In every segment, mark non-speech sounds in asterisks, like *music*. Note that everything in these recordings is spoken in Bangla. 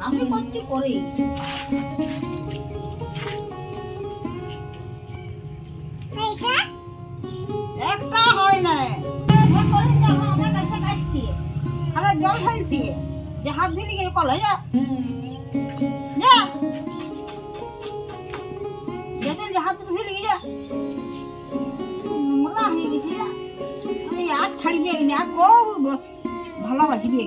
আমি করছি করি? একটা হয় না খাবার জল ফেলছি যে হাত দিলি গিয়ে কল? যা। যা। যেদিন যে হাত ধুলি যা। মোলা হয়ে গেছে যা। আরে ছাড়িয়ে গেলে আর খুব ভালোবাসি দিয়ে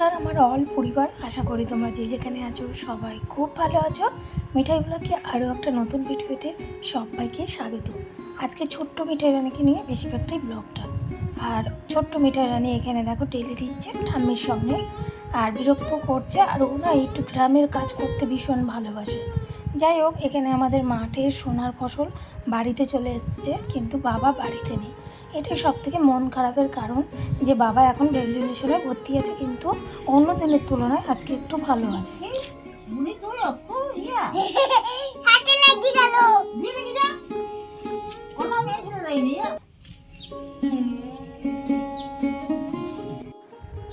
নমস্কার আমার অল পরিবার। আশা করি তোমরা যে যেখানে আছো সবাই খুব ভালো আছো। মিঠাই ব্লগে আরও একটা নতুন ভিডিওতে সবাইকে স্বাগত। আজকে ছোট্ট মিঠাই রানীকে নিয়ে বেশিরভাগটাই ব্লগটা। আর ছোট্ট মিঠাই রানী এখানে দেখো ডেলি দিচ্ছে ঠাম্মির সঙ্গে। আর বিরক্ত করছে আর ও না একটু গ্রামের কাজ করতে ভীষণ ভালোবাসে। যাই হোক, এখানে আমাদের মাঠে সোনার ফসল বাড়িতে চলে এসছে, কিন্তু বাবা বাড়িতে নেই। এটাই সব থেকে মন খারাপের কারণ যে বাবা এখন রেলওয়ে ভর্তি আছে, কিন্তু অন্য দিনের তুলনায় আজকে একটু ভালো আছে।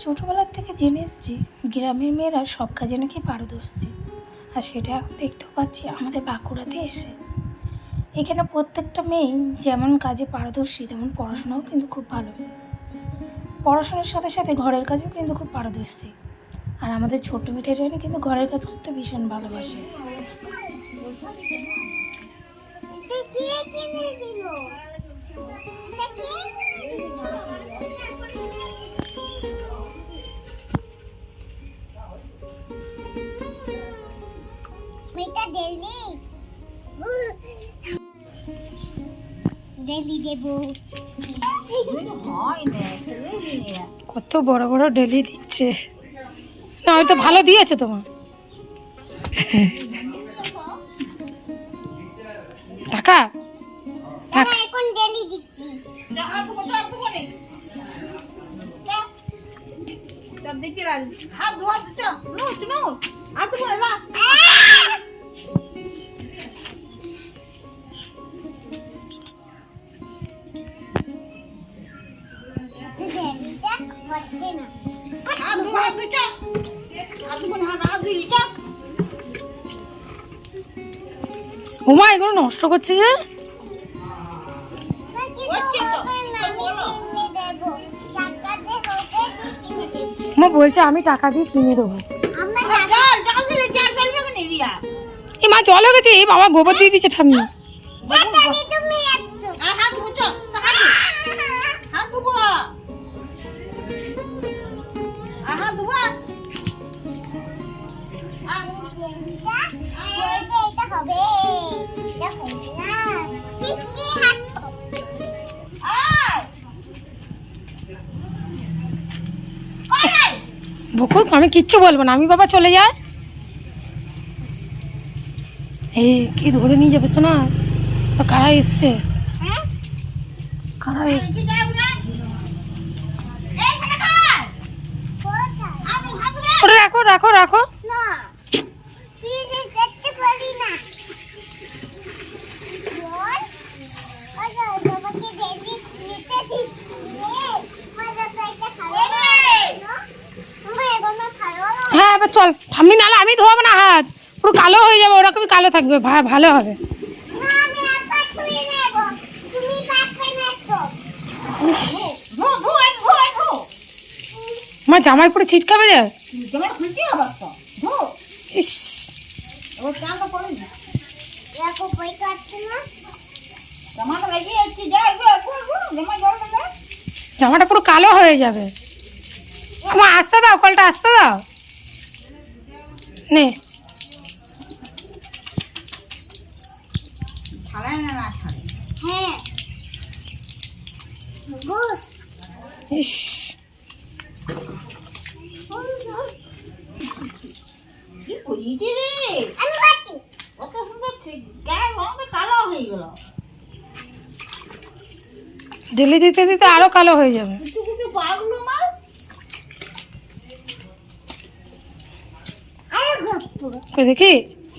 ছোটোবেলার থেকে জেনে এসেছি গ্রামের মেয়েরা সব কাজে নাকি পারদর্শী, আর সেটা এখন দেখতেও পাচ্ছি আমাদের বাঁকুড়াতে এসে। এখানে প্রত্যেকটা মেয়ে যেমন কাজে পারদর্শী, তেমন পড়াশোনাও কিন্তু খুব ভালো। পড়াশোনার সাথে সাথে ঘরের কাজেও কিন্তু খুব পারদর্শী। আর আমাদের ছোট রানী কিন্তু ঘরের কাজ করতে ভীষণ ভালোবাসে। দেবো। কত বড় বড় ডেলি দিচ্ছে। না হয়তো ভালো দিয়েছে তোমার। টাকা এখন ডেলি দিচ্ছি। হাত ধোয়া দিচ্ছ নো নো হাত ধোয়া নষ্ট করছে যে? উমা বলছে, আমি টাকা দিয়ে কিনে দেবো। এই মা, জল হয়ে গেছে। এই বাবা, গোবর দিয়ে দিচ্ছে ঠাম্মি। হবে বকুক আমি কিচ্ছু বলব না। আমি বাবা চলে যায় এই, কি ধরে নিয়ে যাবে শোনা তো কারা এসছে? হ্যাঁ কারা এসছে? ওটা রাখো রাখো রাখো। না প্লিজ দেখতে পারি না বল আচ্ছা বাবাকে ডেলি নিতে দিচ্ছি মজা পাইতে খাবে না মা এগুলো খাও হ্যাঁ চল ঠাম্মি নালে, আমি ধোয়াবো না, হাত। পুরো কালো হয়ে যাবে, ওরকমই কালো থাকবে ভালো হবে। আমার জামাই পুরো ছিটকাবে যায় ইস। জামাটা পুরো কালো হয়ে যাবে। আমার আসতে দাও, কলটা আসতে দাও। নে। হ্যাঁ। ইস। হয়ে ডেলি দিতে দিতে আরও কালো হয়ে যাবে কিছু কিছু পাগলো মা আরে গপ্পু কই দেখি?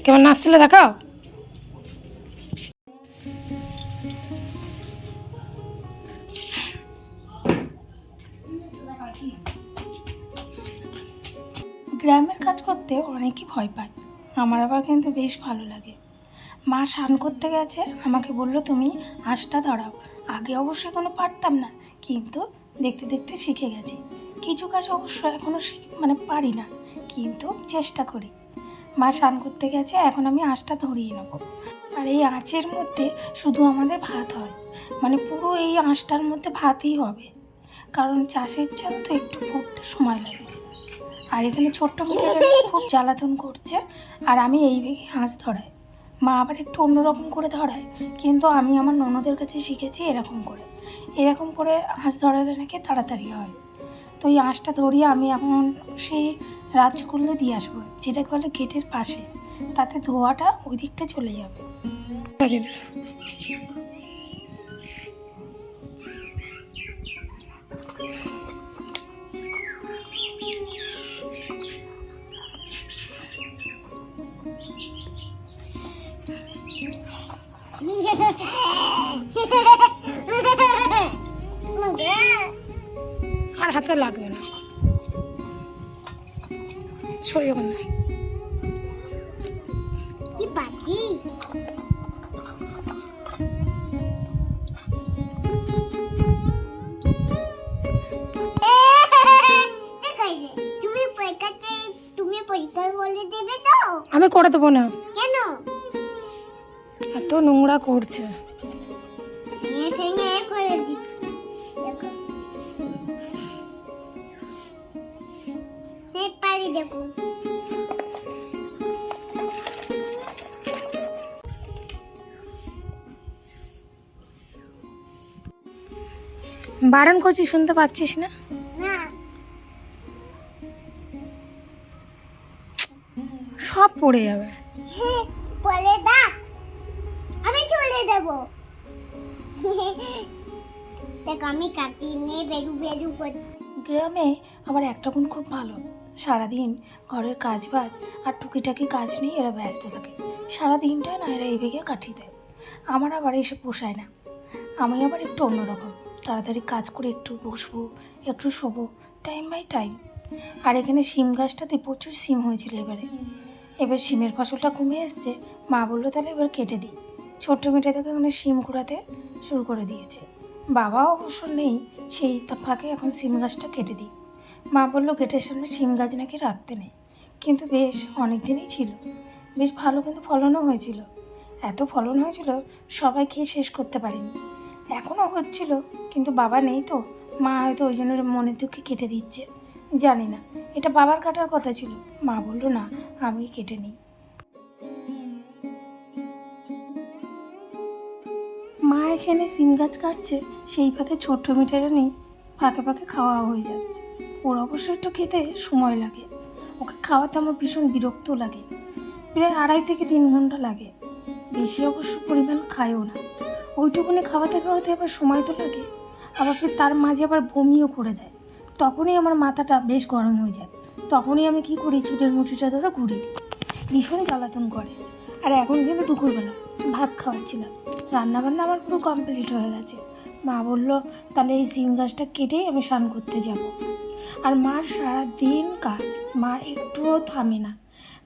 কেমন নাচছিলে দেখাও গ্রামের কাজ করতে অনেকই ভয় পায়। আমার আবার কিন্তু বেশ ভালো লাগে। মা স্নান করতে গেছে, আমাকে বলল, তুমি হাঁসটা ধরাও। আগে অবশ্যই কোনো পারতাম না, কিন্তু দেখতে দেখতে শিখে গেছি। কিছু কাজ অবশ্য এখনও মানে পারি না, কিন্তু চেষ্টা করি। মা স্নান করতে গেছে, এখন আমি আঁচটা ধরিয়ে নেব। আর এই আঁচের মধ্যে শুধু আমাদের ভাত হয়। মানে পুরো এই আঁচটার মধ্যে ভাতই হবে। কারণ চাষের চাল তো একটু ফুটতে সময় লাগে। আর এখানে ছোট্ট মেয়েটা খুব জ্বালাতন করছে, আর আমি এই বেগে হাঁস ধরাই। মা আবার একটু অন্যরকম করে ধরায়, কিন্তু আমি আমার ননদের কাছে শিখেছি এরকম করে। এরকম করে হাঁস ধরালে নাকি তাড়াতাড়ি হয়। তো এই আঁশটা ধরিয়ে আমি এখন সেই রাজকুল্লে দিয়ে আসব যেটাকে বলে গেটের পাশে তাতে ধোয়াটা ওই দিকটা চলে যাবে। *laughs* আর হাতে লাগবে না। সরিয়ে না কি বাটি তুমি তুমি পরীক্ষা বলে দেবে তো? আমি করে দেবো না। কেন? এত নোংরা করছে। করে পারি দেখো। বারণ করছি শুনতে পাচ্ছিস না? সব পড়ে যাবে। হ্যাঁ, বলে আমি চলে দেব। দেখ আমি কাটি নিয়ে বেরু বেরু গ্রামে আমার একটা গুণ খুব ভালো। সারাদিন ঘরের কাজ বাজ আর টুকিটাকি কাজ নিয়ে এরা ব্যস্ত থাকে। সারাদিনটা না এরা এই বেগে কাটিয়ে দেয়। আমার আবার এসে পোষায় না। আমি আবার একটু অন্যরকম। তাড়াতাড়ি কাজ করে একটু বসবো, একটু শোবো, টাইম বাই টাইম। আর এখানে সিম গাছটাতে প্রচুর সিম হয়েছিল এবারে। এবার সিমের ফসলটা কমে এসছে। মা বলল, তাহলে এবার কেটে দিই। ছোট্ট মেটে থেকে ওখানে সিম কুড়াতে শুরু করে দিয়েছে। বাবা অবশ্য নেই, সেই ফাঁকে এখন সিম গাছটা কেটে দিই। মা বলল, গেটের সামনে সিম গাছ নাকি রাখতে নেই? কিন্তু বেশ অনেক দিনই ছিল। বেশ ভালো কিন্তু ফলনও হয়েছিল। এত ফলন হয়েছিল, সবাই খেয়ে শেষ করতে পারেনি। এখনও হচ্ছিল, কিন্তু বাবা নেই তো। মা হয়তো ওই জন্য মনের দুঃখে কেটে দিচ্ছে। জানি না, এটা বাবার কাটার কথা ছিল। মা বলল, না, আমি কেটে নিই। মা এখানে সিম গাছ কাটছে, সেই ফাঁকে ছোট্ট মিঠাইটা নেই ফাঁকে ফাঁকে খাওয়া হয়ে যাচ্ছে। ওর অবশ্য একটু খেতে সময় লাগে। ওকে খাওয়াতে আমার ভীষণ বিরক্ত লাগে। প্রায় আড়াই থেকে তিন ঘণ্টা লাগে। বেশি অবশ্য পরিমাণ খায়ও না। ওইটুকুনি খাওয়াতে খাওয়াতে আবার সময় তো লাগে। আবার ফের তার মাঝে আবার বমিও করে দেয়। তখনই আমার মাথাটা বেশ গরম হয়ে যায়। তখনই আমি কি করি, চুটের মুঠিটা ধরে ঘুরিয়ে দিই। ভীষণ জ্বালাতন করে। আর এখন কিন্তু দুপুরবেলা ভাত খাওয়াচ্ছিলাম। রান্নাবান্না আমার পুরো কমপ্লিট হয়ে গেছে। মা বলল, তাহলে এই সিম গাছটা কেটেই আমি স্নান করতে যাব। আর মার সারা দিন কাজ, মা একটুও থামে না।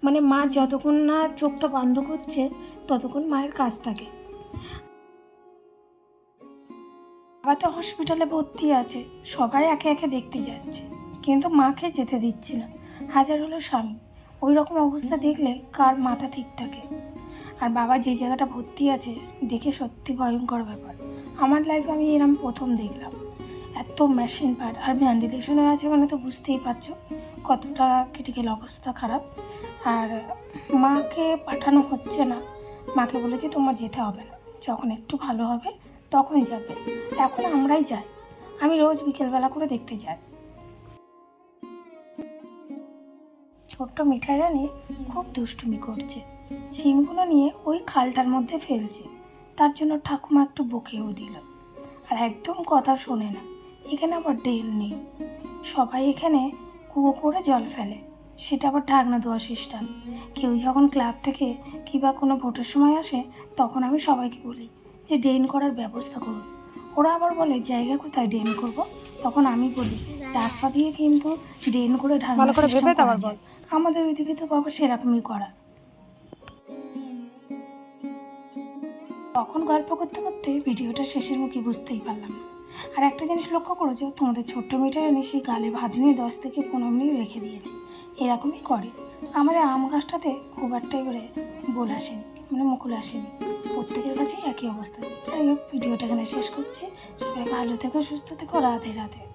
মানে মা যতক্ষণ না চোখটা বন্ধ করছে, ততক্ষণ মায়ের কাজ থাকে। বাবা তো হসপিটালে ভর্তি আছে, সবাই একে একে দেখতে যাচ্ছে। কিন্তু মাকে যেতে দিচ্ছে না, হাজার হলো স্বামী। ওই রকম অবস্থা দেখলে কার মাথা ঠিক থাকে? আর বাবা যে জায়গাটা ভর্তি আছে, দেখে সত্যি ভয়ঙ্কর ব্যাপার। আমার লাইফে আমি এরম প্রথম দেখলাম। এত মেশিন পার্ট আর ভ্যান্ডিলেশনের আছে মানে তো বুঝতেই পারছ কতটা ক্রিটিক্যাল অবস্থা খারাপ। আর মাকে পাঠানো হচ্ছে না। মাকে বলেছি তোমার যেতে হবে না। যখন একটু ভালো হবে, তখন যাবে। এখন আমরাই যাই। আমি রোজ বিকেলবেলা করে দেখতে যাই। ছোট্ট মিঠাই রানী খুব দুষ্টুমি করছে। সিমগুলো নিয়ে ওই খালটার মধ্যে ফেলছে। তার জন্য ঠাকুমা একটু বকেও দিল। আর একদম কথা শোনে না। এখানে আবার ড্রেন নেই। সবাই এখানে কুয়ো করে জল ফেলে। সেটা আবার ঢাকনা দেওয়া সিস্টেম। কেউ যখন ক্লাব থেকে কিংবা কোনো ভোটের সময় আসে তখন আমি সবাইকে বলি যে ড্রেন করার ব্যবস্থা করুন। ওরা আবার বলে জায়গা কোথায় ড্রেন করব? তখন আমি বলি রাস্তা দিয়ে কিন্তু ড্রেন করে ঢাকনা। আমাদের ওইদিকে তো বাবা সেরকমই করা। তখন গল্প করতে করতে ভিডিওটা শেষের মুখে বুঝতেই পারলাম। না আর একটা জিনিস লক্ষ্য করো যে, তোমাদের ছোট্ট মিটার এনে সেই গালে ভাত নিয়ে দশ থেকে পনেরো মিনিট রেখে দিয়েছি। এরকমই করে। আমাদের আম গাছটাতে খুব একটা এবারে বোল আসেনি মানে মুকুল আসেনি। প্রত্যেকের কাছেই একই অবস্থা। যাই হোক, ভিডিওটা এখানে শেষ করছি। সবাই ভালো থেকো, সুস্থ থেকো। রাধে রাধে।